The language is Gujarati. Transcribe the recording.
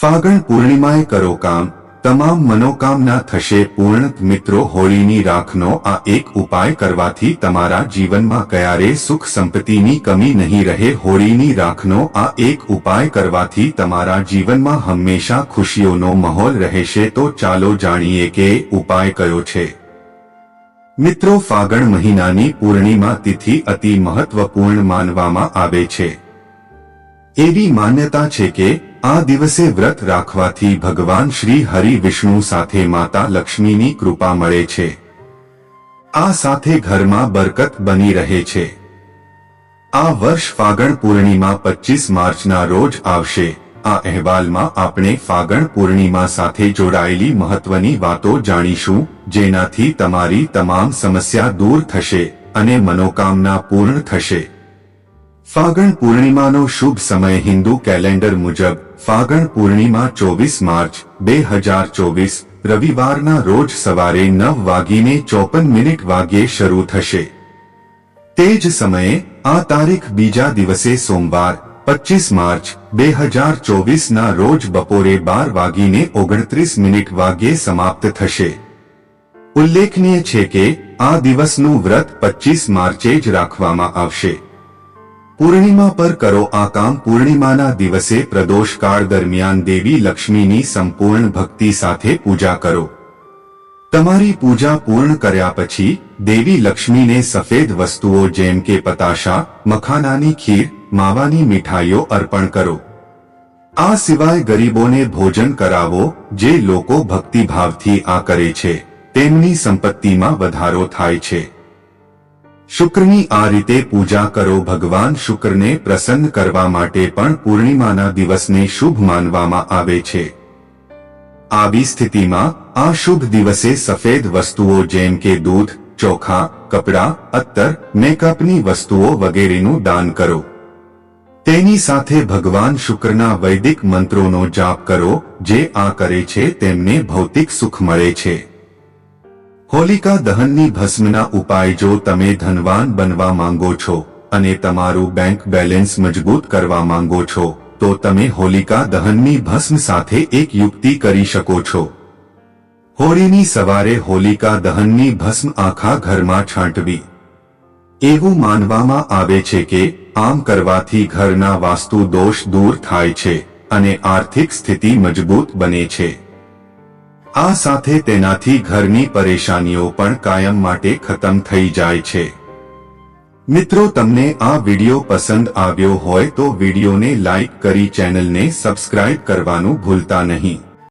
ફાગણ પૂર્ણિમાએ કરો કામ. તમામ મનોકામના થશે પૂર્ણ. મિત્રો, હોળીની રાખનો આ એક ઉપાય કરવાથી તમારા જીવનમાં ક્યારે સુખ સંપત્તિની કમી નહીં રહે. હોળીની રાખનો આ એક ઉપાય કરવાથી તમારા જીવનમાં હંમેશા ખુશીઓનો માહોલ રહેશે. તો ચાલો જાણીએ કે ઉપાય કયો છે. મિત્રો, ફાગણ મહિનાની પૂર્ણિમા તિથિ અતિ મહત્વપૂર્ણ માનવામાં આવે છે. એવી માન્યતા છે કે આ દિવસે વ્રત રાખવાથી ભગવાન શ્રી હરિ વિષ્ણુ સાથે માતા લક્ષ્મીની કૃપા મળે છે. આ સાથે ઘરમાં બરકત બની રહે છે. આ વર્ષ ફાગણ પૂર્ણિમા પચીસ માર્ચના રોજ આવશે. આ અહેવાલમાં આપણે ફાગણ પૂર્ણિમા સાથે જોડાયેલી મહત્વની વાતો જાણીશું, જેનાથી તમારી તમામ સમસ્યા દૂર થશે અને મનોકામના પૂર્ણ થશે. ફાગણ પૂર્ણિમાનો શુભ સમય હિન્દુ કેલેન્ડર મુજબ ફાગણ પૂર્ણિમા ચોવીસ માર્ચ, બે હજાર ચોવીસ, રવિવારના રોજ સવારે નવ વાગીને ચોપન મિનિટ વાગ્યે શરૂ થશે. તે જ સમયે, આ તારીખ બીજા દિવસે સોમવાર પચીસ માર્ચ, બે હજાર ચોવીસના રોજ બપોરે બાર વાગીને ઓગણત્રીસ મિનિટ વાગ્યે સમાપ્ત થશે. ઉલ્લેખનીય છે કે, આ દિવસનું વ્રત પચીસ માર્ચે જ રાખવામાં આવશે. પૂર્ણિમા પર કરો આ કામ પૂર્ણિમાના દિવસે પ્રદોષકાળ દરમિયાન દેવી લક્ષ્મીની સંપૂર્ણ ભક્તિ સાથે પૂજા કરો. તમારી પૂજા પૂર્ણ કર્યા પછી, દેવી લક્ષ્મીને સફેદ વસ્તુઓ જેમ કે પતાશા, મખાનાની ખીર, માવાની મીઠાઈઓ અર્પણ કરો. આ સિવાય ગરીબોને ભોજન કરાવો, જે લોકો ભક્તિભાવથી આ કરે છે. તેમની સંપત્તિમાં વધારો થાય છે. શુક્રની આ રીતે પૂજા કરો. ભગવાન શુક્રને પ્રસન્ન કરવા માટે પણ પૂર્ણિમાના દિવસને શુભ માનવામાં આવે છે. આવી સ્થિતિમાં આ શુભ દિવસે સફેદ વસ્તુઓ જેમ કે દૂધ, ચોખા, કપડાં, અત્તર, મેકઅપની વસ્તુઓ વગેરેનું દાન કરો. તેની સાથે ભગવાન શુક્રના વૈદિક મંત્રોનો જાપ કરો, જે આ કરે છે, તેમને ભૌતિક સુખ મળે છે. હોલિકા દહનની ભસ્મના ઉપાય જો તમે ધનવાન બનવા માંગો છો અને તમારું બેંક બેલેન્સ મજબૂત કરવા માંગો છો, તો તમે હોલિકા દહનની ભસ્મ સાથે એક યુક્તિ કરી શકો છો. હોળીની સવારે હોલિકા દહનની ભસ્મ આખા ઘરમાં છાંટવી. એવું માનવામાં આવે છે કે, આમ કરવાથી ઘરના વાસ્તુ દોષ દૂર થાય છે અને આર્થિક સ્થિતિ મજબૂત બને છે. આ સાથે તેનાથી ઘરની પરેશાનીઓ પણ કાયમ માટે ખતમ થઈ જાય છે. મિત્રો, તમને આ વિડિયો પસંદ આવ્યો હોય તો વિડિયોને લાઈક કરી ચેનલને સબસ્ક્રાઇબ કરવાનું ભૂલતા નહીં.